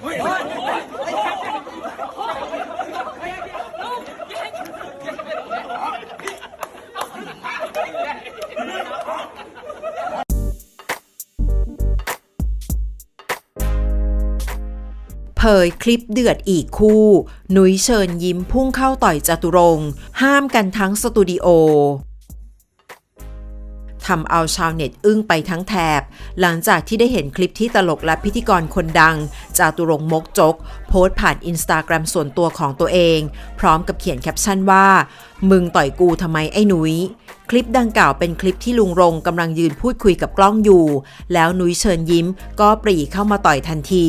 เผยคลิปเดือดอีกคู่ หนุยเชิญยิ้มพุ่งเข้าต่อยจตุรงค์ห้ามกันทั้งสตูดิโอ ทำเอาชาวเน็ตอึ้งไปทั้งแถบ หลังจากที่ได้เห็นคลิปที่ตลกและพิธีกรคนดัง จาตุรงมกจก โพสต์ผ่านอินสตาแกรมส่วนตัวของตัวเอง พร้อมกับเขียนแคปชั่นว่ามึงต่อยกูทำไมไอ้หนุยคลิปดังกล่าวเป็นคลิปที่ลุงรงกำลังยืนพูดคุยกับกล้องอยู่ แล้วนุ้ยเชิญยิ้ม ก็ปรีเข้ามาต่อยทันที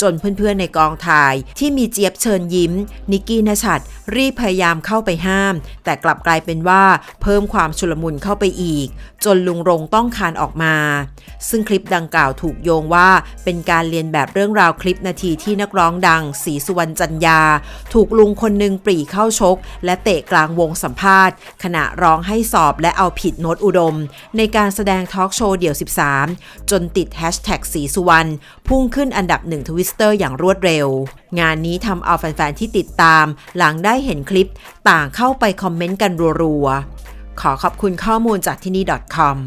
จนเพื่อนๆในกองถ่าย ที่มีเจี๊ยบเชิญยิ้ม นิกกี้นชัดรีบพยายามเข้าไปห้าม แต่กลับกลายเป็นว่าเพิ่มความชุลมุนเข้าไปอีก จนลุงรงต้องคานออกมา ซึ่งคลิปดังกล่าวถูกโยงว่าเป็นการเรียนแบบเรื่องราวคลิปนาทีที่นักร้องดังศรีสุวรรณจันยา ถูกลุงคนหนึ่งปรีเข้าชก และเตะกลางวงงสัมภาษณ์ ขณะร้องให้สอบและเอาผิดโน้ตอุดม ในการแสดงทอล์กโชว์เดี่ยว 13 จนติดแฮชแท็กสีสุวรรณพุ่งขึ้นอันดับหนึ่งทวิสเตอร์อย่างรวดเร็ว งานนี้ทำเอาแฟน ๆ ที่ติดตาม หลังได้เห็นคลิปต่างเข้าไปคอมเมนต์กันรัว ๆ ขอขอบคุณข้อมูลจากที่นี่ .com